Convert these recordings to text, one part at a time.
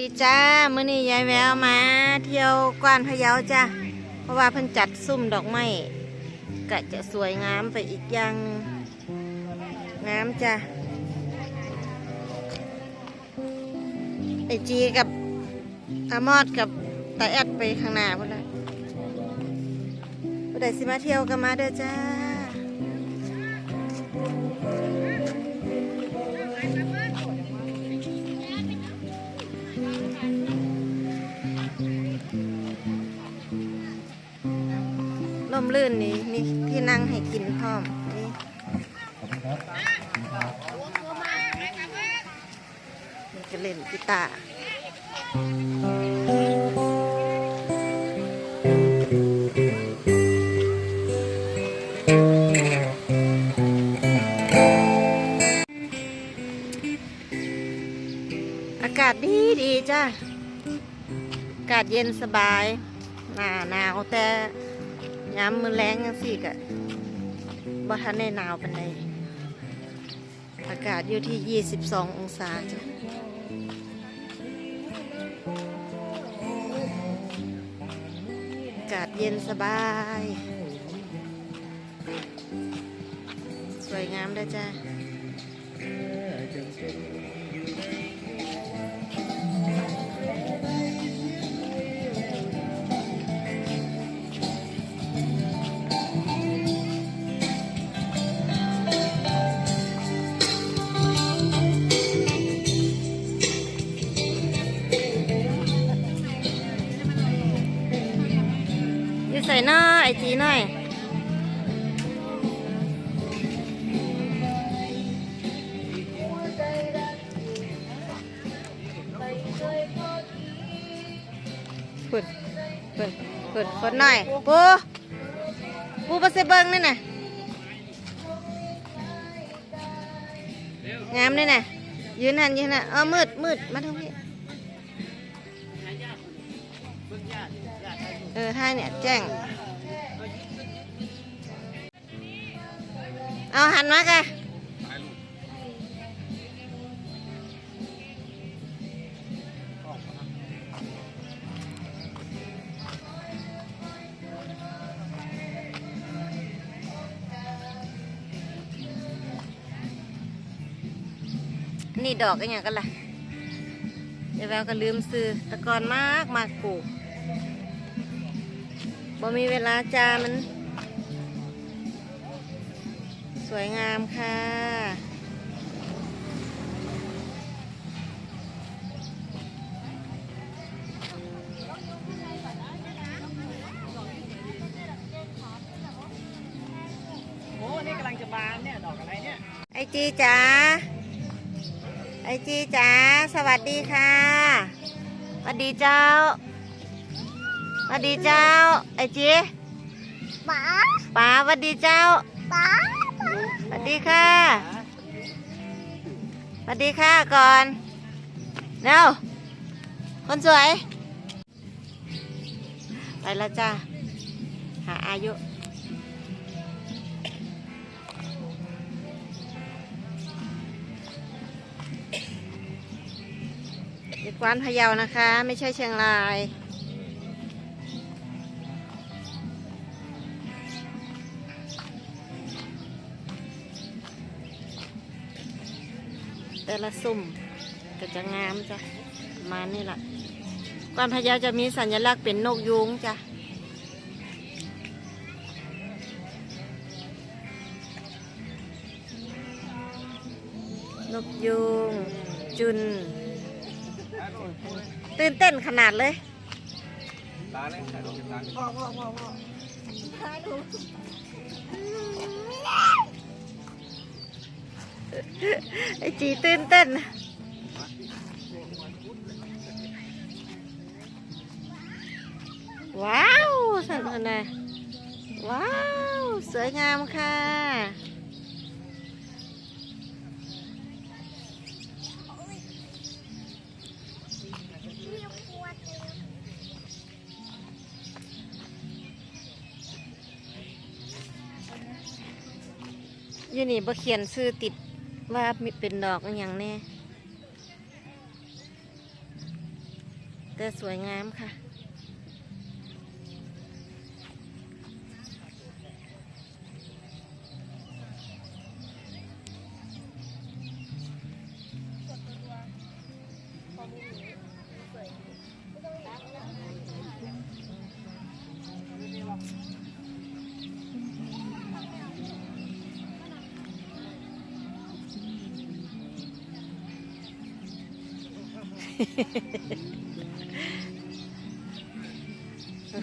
ดีจ้ามื้อนี้ยายแววมา เที่ยวกวานพะเยาจ้าเพราะว่าเพิ่นจัดซุ่มดอกไม้กะจะสวยงามไปอีกอย่างงงามจ้าไอจีกับอามอดกับตาแอดไปข้างหน้าพุ่นละผู้ใดสิมาเที่ยวก็มาเด้อจ้า ล่มลื่นนี่มีที่นั่งให้กินพร้อมนี่มันจะเล่นกีตาร์อากาศดีดีจ้าอากาศเย็นสบาย หนาหนาวแต่ ยามมือแรงจังสี่กะบ่ทันได้หนาวปานใดอากาศอยู่ที่ 22 องศาจ้ะอากาศเย็นสบาย สวยงามด้วยจ้ะ ฝึดฝึดคนหน่อยปูปูไปเซเบิงนี่น่ะงามนี่น่ะยืนหันยืนหันเออมืดมืดมาทางพี่เออให้เนี่ยแจ้งเอาหันมากะ นี่ดอกกันอย่างกันล่ะเดี๋ยวแววก็ลืมซื้อแตะกอนมากมากปลูกบ่มีเวลาจามัน สวยงามค่ะ โอ้นี่กำลังจะบานเนี่ย ดอกอะไรเนี่ย ไอจีจ๋า ไอจีจ๋าสวัสดีค่ะสวัสดีเจ้าสวัสดีเจ้า ไอจีป๋าป๋าสวัสดีเจ้าป๋าสวัสดีค่ะสวัสดีค่ะก่อนเร็วคนสวย ไปแล้วจ้าหาอายุ กวานพะเยานะคะ ไม่ใช่เชียงรายแต่ละซุ่มก็จะงามจ้ะมานี่แหละกวานพะเยาจะมีสัญลักษณ์เป็นนกยูงจ้ะนกยูงจุน ตื่นเต้นขนาดเลยตาเนี่ยถ่ายรูปกับตาพ่อพ่อพ่อพ่อถ่ายรูปไอจีตื่นเต้นว้าวสันทนาว้าว สวยงามค่ะ อยู่นี่บ่เขียนชื่อติดว่ามีเป็นดอกอย่างแน่แต่สวยงามค่ะ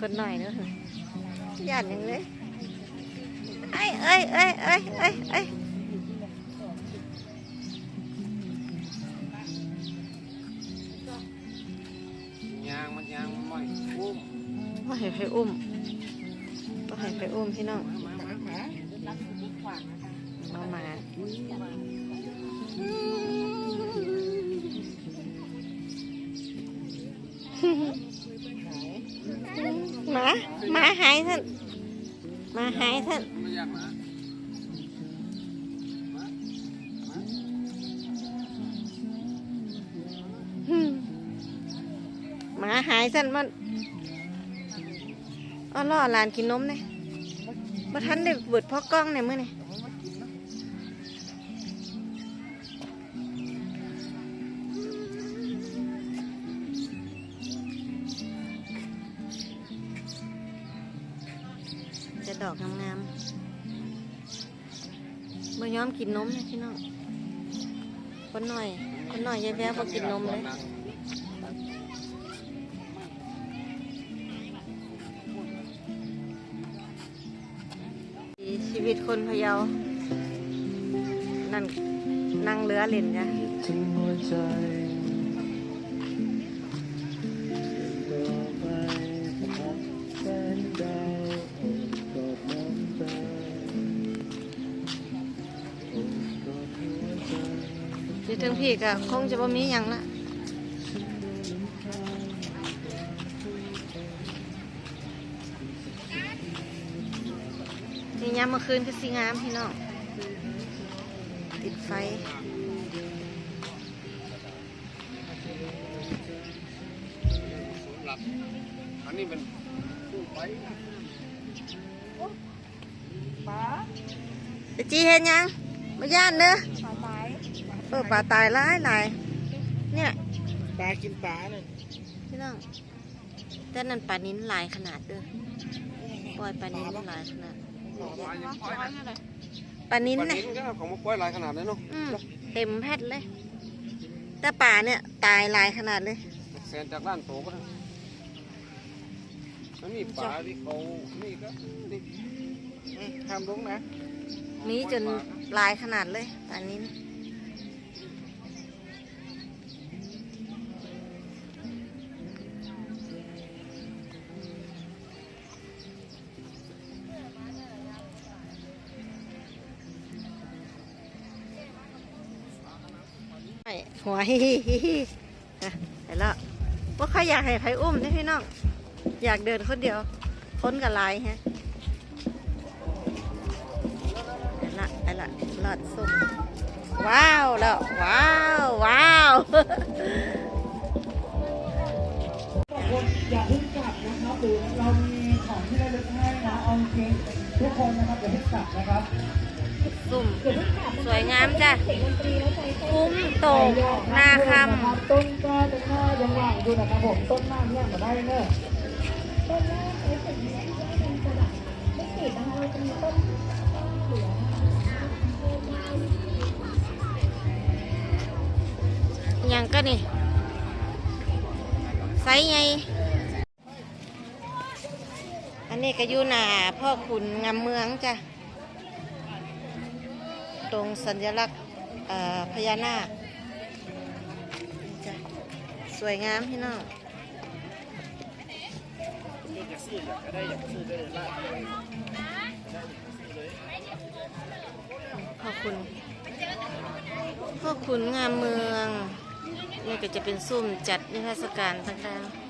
คนหน่อยเนอะหยาดยังเลยเอ้ยเอ้ยเอ้ยเอ้ยเอ้ยเอ้ยยางมันยางมันไม่อุ้มว่าให้ไปอุ้มว่าให้ไปอุ้มพี่น้องมามา หมาหมาหายท่านหมาหายท่านไม่ยากหมาหมาหายท่านมันอ้อล่อหลานกินนมเนี่ยมาทันได้เบิดพ่อกล้องเนี่ยมื่อนี่ ดอกงามๆบ่ยอมกินนมเนี่ยพี่น้องคนหน่อย คนหน่อยยายแววบ่กินนมเลยชีวิตคนพะเยา นั่นนั่งเรือเล่นจ้ะ พี่ก็คงจะบ่มีหยังละนี่ยามเมื่อคืนก็สิงามพี่น้องติดไฟอันนี้เป็นตู้ไฟตะจีเห็นยังมาย่านเด้อปลาตายเออปลาตายหลายหลายเนี่ยปลากินปลาเนี่ยพี่น้องแต่นั่นปลานิ้นหลายขนาดเด้อปล่อยปลานิ้นหลายขนาดปลายังปล่อยนะปลานิ้นปลาเนี่ยนิ้นก็ของมาปล่อยหลายขนาดนั้นเนาะอืมเต็มแพทเลย แต่ป่าเนี่ยตายหลายขนาดเลยแซนจากด้านโตก็ได้มันมีปลาที่เขานี่ก็นี่ห้ามลงนะมีจนหลายขนาดเลยป่านี้นะ หัวฮิฮิฮิฮิอะเห็นแล้วว่าใครอยากให้ไผอุ้มนี่พี่น้อง อยากเดินคนเดียวคนกับลายฮะเห็นละเห็นละหลอดส้มว้าวแล้วว้าวว้าวอย่าเพิ่งกลับนะครับหรือเรามีของที่ระลึกให้นะเอาจริง ทุกคนนะครับอย่าเพิ่งกลับนะครับสุ่ม สวยงามจ้ะ คุ้มโตกนาคนะครับต้นก็ต้นหน้ายังว่างอยู่นะครับผมต้นหน้าเนี่ยมาได้เนอะต้นแรกไอ้สิ่งนี้ที่มันจะแบบไม่ติดนะคะเราจะมีต้นเหลืองำยังก็นี่ไซส์ไงอั นนี้ก็อยู่หน้าพ่อขุนงามเมืองจ้ะ ตรงสัญลักษณ์พญานาคจ้ะสวยงามพี่น้องพ่อคุณพ่อคุณงามเมือง นี่ก็จะเป็นซุ่มจัดนิทรรศการต่างๆ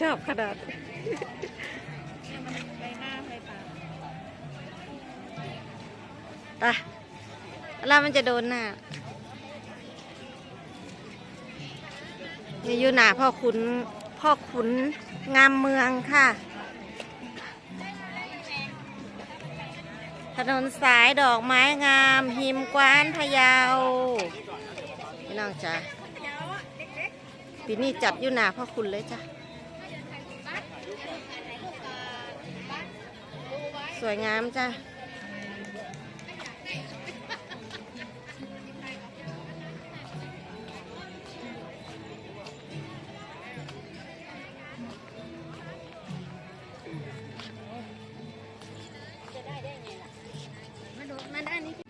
ชอบขนาดไปแล้วมันจะโดนหน้านี่อยู่หน้าพ่อขุน พ่อขุนงามเมืองค่ะ ถนนสายดอกไม้งาม หิมกวานพะเยาพี่น้องจ้ะปีนี้จัดอยู่หนาพ่อคุณเลยจ้ะ สวยงามจ้ะ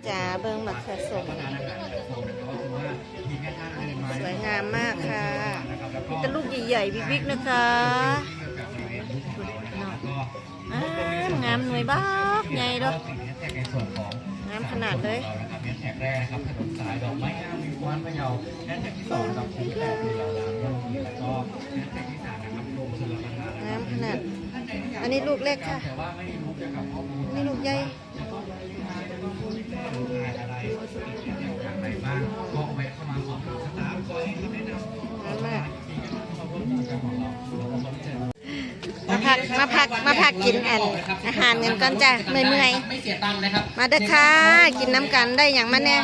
จ้าเบิ้งบักเขือสมสวยงามมากค่ะมีแต่ลูกใหญ่ๆบิ๊กๆนะคะ วงามหน่วยบ้ากใหญ่ด้วยในส่วนของงามขนาดเลยเรานะครับแฮชแท็กแรกนะครับถนนสายดอกไม้งามมีกว้านพะเยาแฮชแท็กที่สองนะครับคุ้มแต่มีเราลามย่อมมีแล้วก็แฮชแท็กที่สามนะครับโรงชลประทานงามขนาด อันนี้ลูกเล็กค่ะแต่ว่าไม่รู้เกี่ยวกับข้อมูลนี่ลูกใหญ่ มาพักมาพักมาพักกินอันอาหารเงินก่อนจ้ะเมื่อยไม่เสียตังค์นะครับๆมาเด้อค่ะ กินน้ำกันได้อย่างมาแน่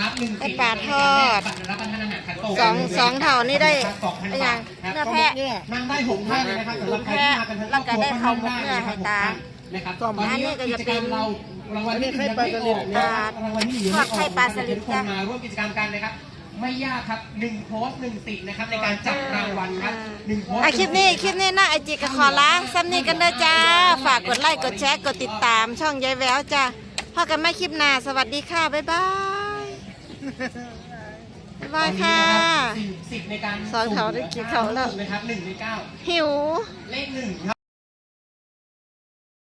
รับหนึ่งได้ปลาทอดรับประทานอาหารคันโตกสองสองเท่านี่ได้สองพันได้อย่างบาทเนื้อแพะนั่งได้หกท่านเลยนะครับสำหรับใครที่มากันทั้งครอบครัวแล้วก็ได้ข้าวหมกเนื้อให้ตานะครับต่อมาอันนี้ก็จะเป็นเรารางวัลที่หนึ่งยังไม่ออกนะรางวัลที่หนึ่งยังไม่ออกทอดไข่ปลาสลิดทุกคนจ้ะมาร่วมกิจกรรมกันนะครับ ไม่ยากครับหนึ่งโพสต์หนึ่งติดนะครับในการจับรางวัลครับหนึ่งโพสต์อะคลิปนี้คลิปนี้นะไอจีก็ขอล้างซ้ำนี้กันเด้อจ้า ฝากกดไลค์กดแชร์กดติดตามช่องยายแววจ้าพอกันไม่คลิปหน้าสวัสดีค่ะบ๊ายบายบ๊ายบายค่ะสิบในการสองแถวได้กี่แถวแล้วนะครับหนึ่งในเก้าหิวเลขหนึ่งครับ